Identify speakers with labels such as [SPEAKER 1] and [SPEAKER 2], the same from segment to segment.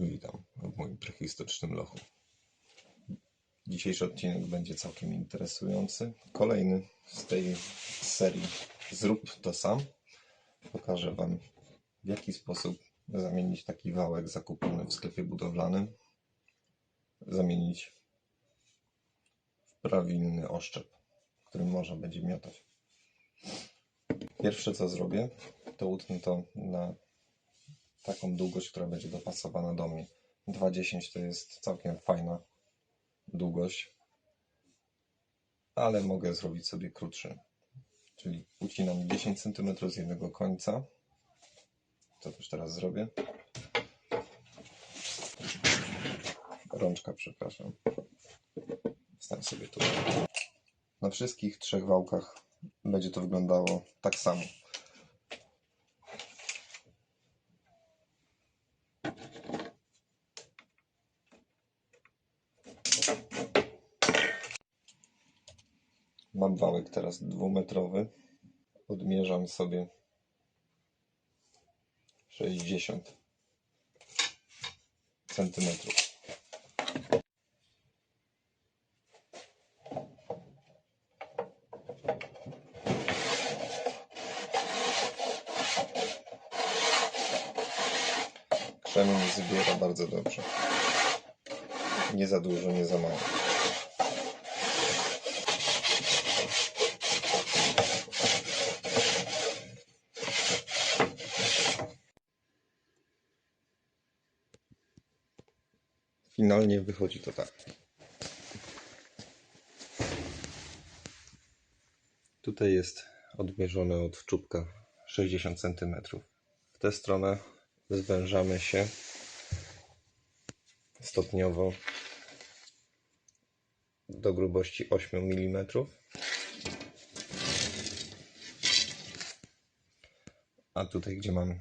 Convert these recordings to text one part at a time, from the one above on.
[SPEAKER 1] Witam w moim prehistorycznym lochu. Dzisiejszy odcinek będzie całkiem interesujący. Kolejny z tej serii Zrób to sam. Pokażę Wam, w jaki sposób zamienić taki wałek zakupiony w sklepie budowlanym, zamienić w prawilny oszczep, którym można będzie miotać. Pierwsze co zrobię, to utnę to na taką długość, która będzie dopasowana do mnie. 2,10 to jest całkiem fajna długość, ale mogę zrobić sobie krótszy. Czyli ucinam 10 cm z jednego końca. Co też teraz zrobię. Rączka, przepraszam. Wstań sobie tu. Na wszystkich trzech wałkach będzie to wyglądało tak samo. Mam wałek teraz dwumetrowy. Odmierzam sobie 60 centymetrów. Krzemień zbiera bardzo dobrze. Nie za dużo, nie za mało. Finalnie wychodzi to tak. Tutaj jest odmierzone od czubka 60 cm. W tę stronę zwężamy się stopniowo do grubości 8 mm. A tutaj, gdzie mam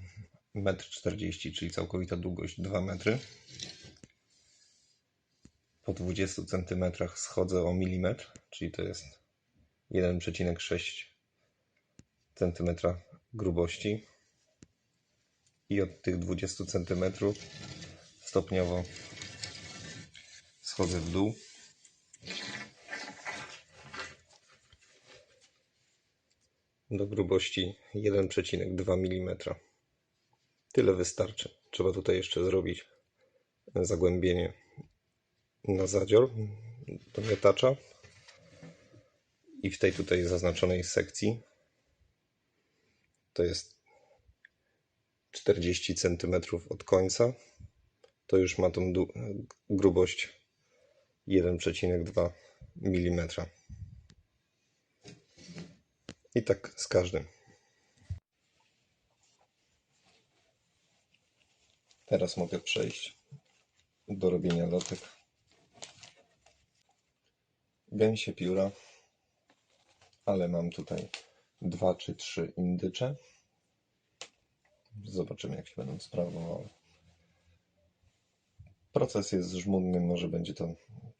[SPEAKER 1] 1,40 m, czyli całkowita długość 2 metry, po 20 cm schodzę o milimetr, czyli to jest 1,6 cm grubości i od tych 20 cm stopniowo schodzę w dół. Do grubości 1,2 mm. Tyle wystarczy. Trzeba tutaj jeszcze zrobić zagłębienie na zadzior do miotacza i w tej tutaj zaznaczonej sekcji to jest 40 cm od końca. To już ma tą grubość 1,2 mm i tak z każdym. Teraz mogę przejść do robienia lotek gęsie pióra, ale mam tutaj dwa czy trzy indycze. Zobaczymy, jak się będą sprawowały. Proces jest żmudny, może będzie to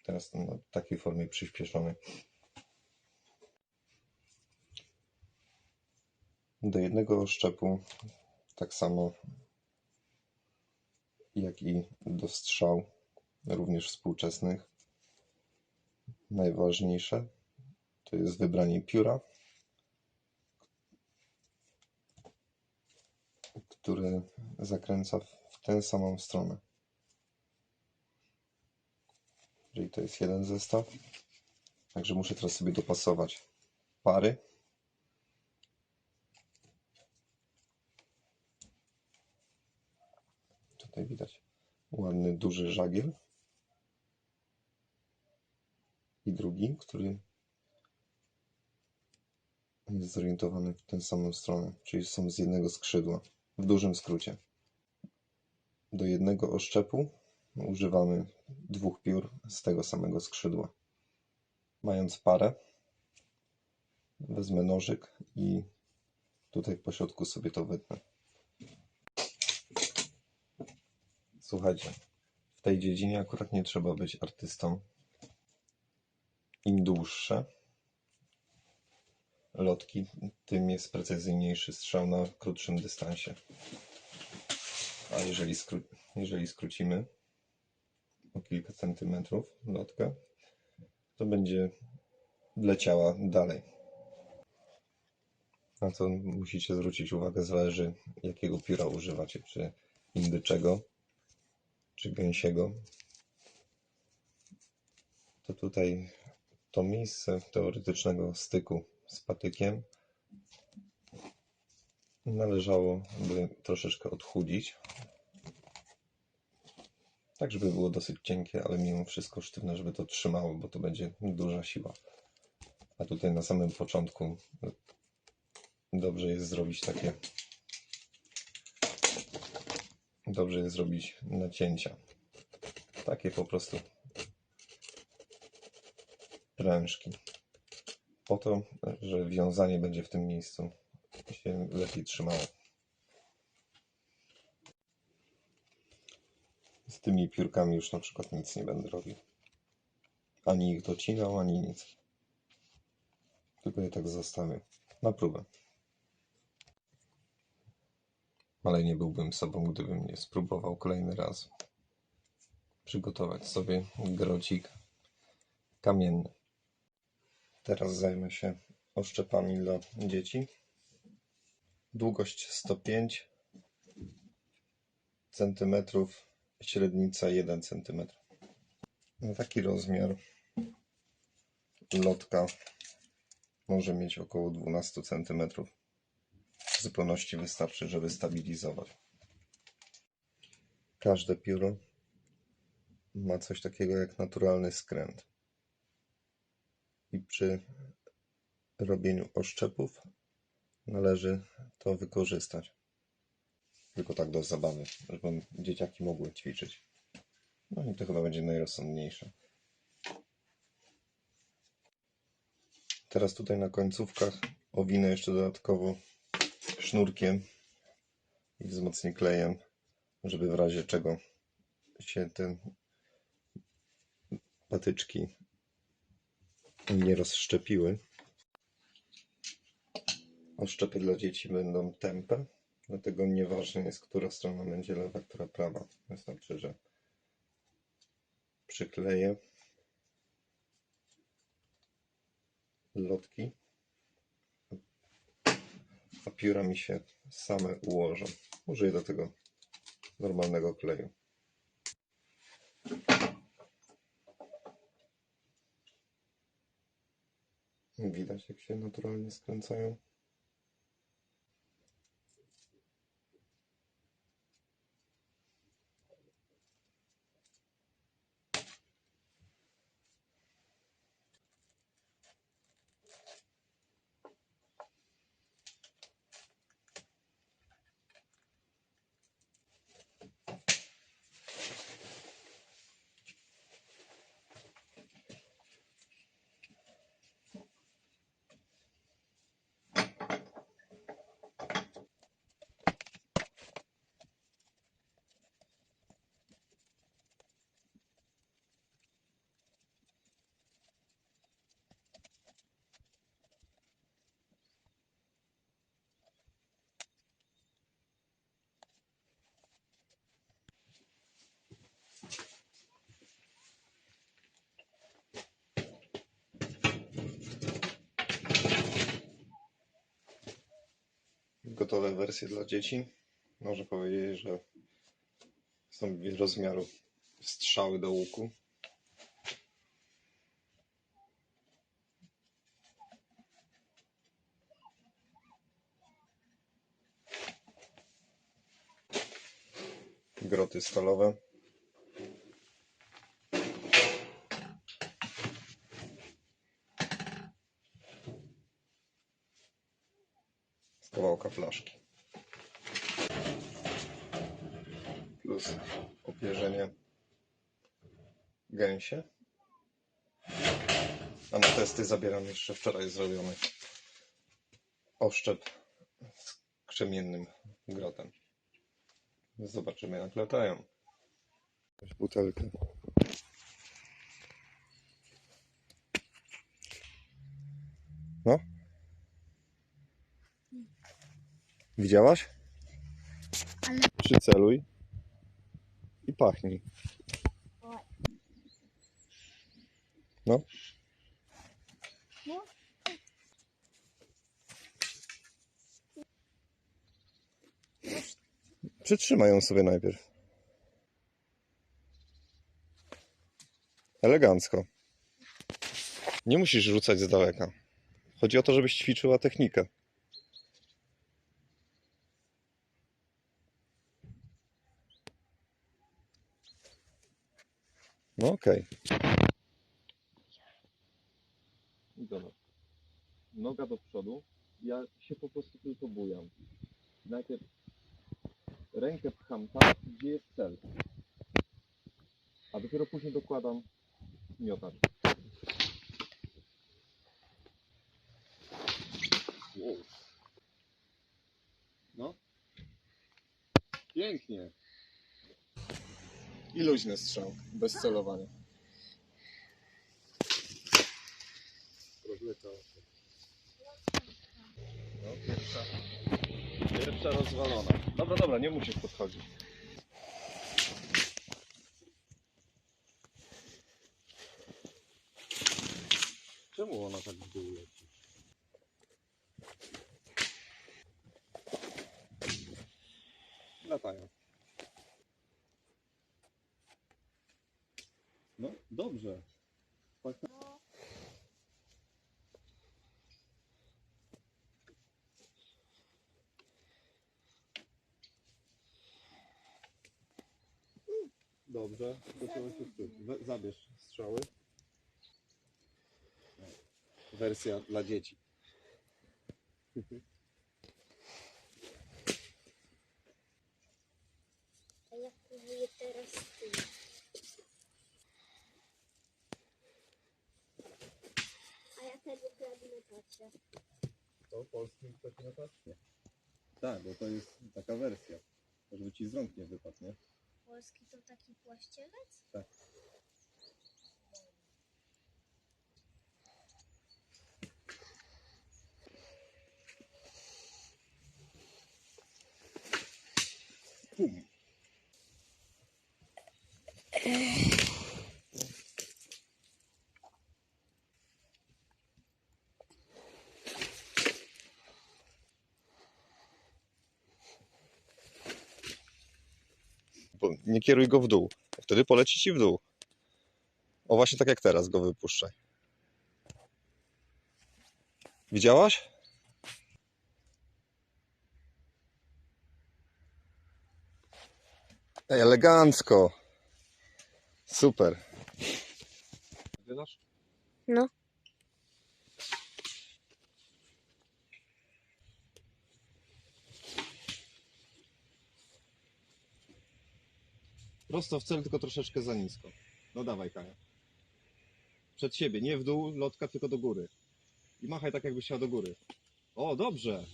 [SPEAKER 1] teraz na takiej formie przyspieszonej. Do jednego szczepu, tak samo jak i do strzał, również współczesnych, najważniejsze to jest wybranie pióra, które zakręca w tę samą stronę. Czyli to jest jeden zestaw. Także muszę teraz sobie dopasować pary. Tutaj widać ładny, duży żagiel. i drugi, który jest zorientowany w tę samą stronę, czyli są z jednego skrzydła, w dużym skrócie. Do jednego oszczepu używamy dwóch piór z tego samego skrzydła. Mając parę, wezmę nożyk i tutaj po środku sobie to wytnę. Słuchajcie, w tej dziedzinie akurat nie trzeba być artystą, im dłuższe lotki, tym jest precyzyjniejszy strzał na krótszym dystansie. A jeżeli, skró- jeżeli skrócimy o kilka centymetrów lotkę, to będzie leciała dalej. Na co musicie zwrócić uwagę, zależy jakiego pióra używacie, czy indyczego, czy gęsiego. To tutaj to miejsce teoretycznego styku z patykiem należałoby troszeczkę odchudzić. Tak, żeby było dosyć cienkie, ale mimo wszystko sztywne, żeby to trzymało, bo to będzie duża siła. A tutaj na samym początku dobrze jest zrobić takie. Dobrze jest zrobić nacięcia. Takie po prostu prężki. Po to, że wiązanie będzie w tym miejscu się lepiej trzymało. Z tymi piórkami już na przykład nic nie będę robił. Ani ich docinał, ani nic. Tylko je tak zostawię. Na próbę. Ale nie byłbym sobą, gdybym nie spróbował kolejny raz przygotować sobie grocik kamienny. Teraz zajmę się oszczepami dla dzieci. Długość 105 cm, średnica 1 cm. Na taki rozmiar lotka może mieć około 12 cm. W zupełności wystarczy, żeby stabilizować. Każde pióro ma coś takiego jak naturalny skręt. I przy robieniu oszczepów należy to wykorzystać. Tylko tak do zabawy, żeby dzieciaki mogły ćwiczyć. No i to chyba będzie najrozsądniejsze. Teraz tutaj na końcówkach owinę jeszcze dodatkowo sznurkiem i wzmocnię klejem, żeby w razie czego się te patyczki nie rozszczepiły. Oszczepy dla dzieci będą tępe, dlatego nieważne jest, która strona będzie lewa, która prawa. Wystarczy, że przykleję lotki, a pióra mi się same ułożą. Użyję do tego normalnego kleju. Widać, jak się naturalnie skręcają. Gotowe wersje dla dzieci. Można powiedzieć, że są rozmiaru strzały do łuku. Groty stalowe. z kawałka flaszki. Plus opierzenie gęsie. A na testy zabieram jeszcze wczoraj zrobiony oszczep z krzemiennym grotem. Zobaczymy jak latają. Butelkę. No? Widziałaś?
[SPEAKER 2] Ale
[SPEAKER 1] Przyceluj. pachnij. No.
[SPEAKER 2] No.
[SPEAKER 1] Przytrzymaj ją sobie najpierw. Elegancko. Nie musisz rzucać z daleka. Chodzi o to, żebyś ćwiczyła technikę. No okej. Dobra. Noga do przodu. Ja się po prostu tylko bujam. Najpierw rękę pcham tam, gdzie jest cel. A dopiero później dokładam miotacz. Wow. No. Pięknie. I luźny strzał, bez celowania. No, pierwsza, pierwsza rozwalona. Dobra, dobra, nie musisz podchodzić. Czemu ona tak w dół leci? Latają. No, dobrze. Dobrze, się Zabierz strzały. Wersja dla dzieci.
[SPEAKER 2] A ja próbuję teraz ty. A ja tego kradnę patrzę.
[SPEAKER 1] To polskim taki Nie. Tak, bo to jest taka wersja. Żeby ci z rąk nie wypadł, nie?
[SPEAKER 2] Polski to taki płaścielec?
[SPEAKER 1] Tak. Nie kieruj go w dół. Wtedy poleci ci w dół. O, właśnie tak jak teraz go wypuszczaj. Widziałaś? Ej, elegancko. Super. Wydasz?
[SPEAKER 2] No.
[SPEAKER 1] Prosto w cel, tylko troszeczkę za nisko. No dawaj, Kaja. Przed siebie, nie w dół, lotka, tylko do góry. I machaj tak, jakbyś chciał do góry. O, dobrze.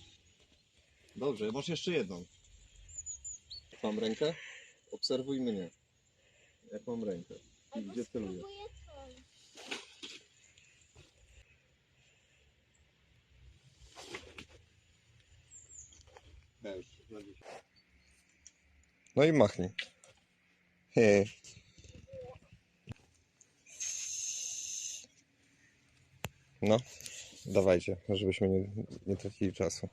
[SPEAKER 1] Dobrze, masz jeszcze jedną. Mam rękę? Obserwuj mnie. Jak mam rękę. I
[SPEAKER 2] Albo
[SPEAKER 1] gdzie celuję.
[SPEAKER 2] spróbuję.
[SPEAKER 1] No i machnij. He. No, dawajcie, żebyśmy nie, nie tracili czasu.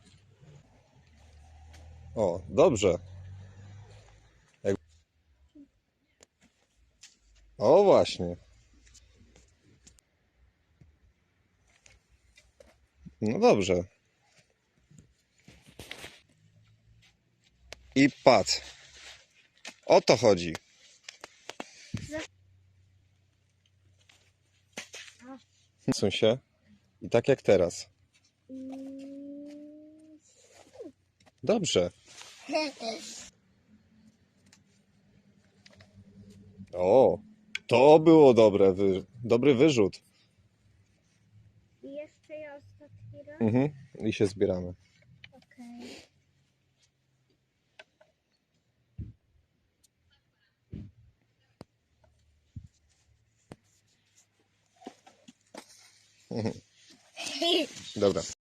[SPEAKER 1] O, dobrze. O, właśnie. No dobrze. I patrz. O to chodzi. Są się. I tak jak teraz. Dobrze. O, to było dobre. Wy... Dobry wyrzut.
[SPEAKER 2] I jeszcze ja ostatni raz.
[SPEAKER 1] Mhm. I się zbieramy. Dobra.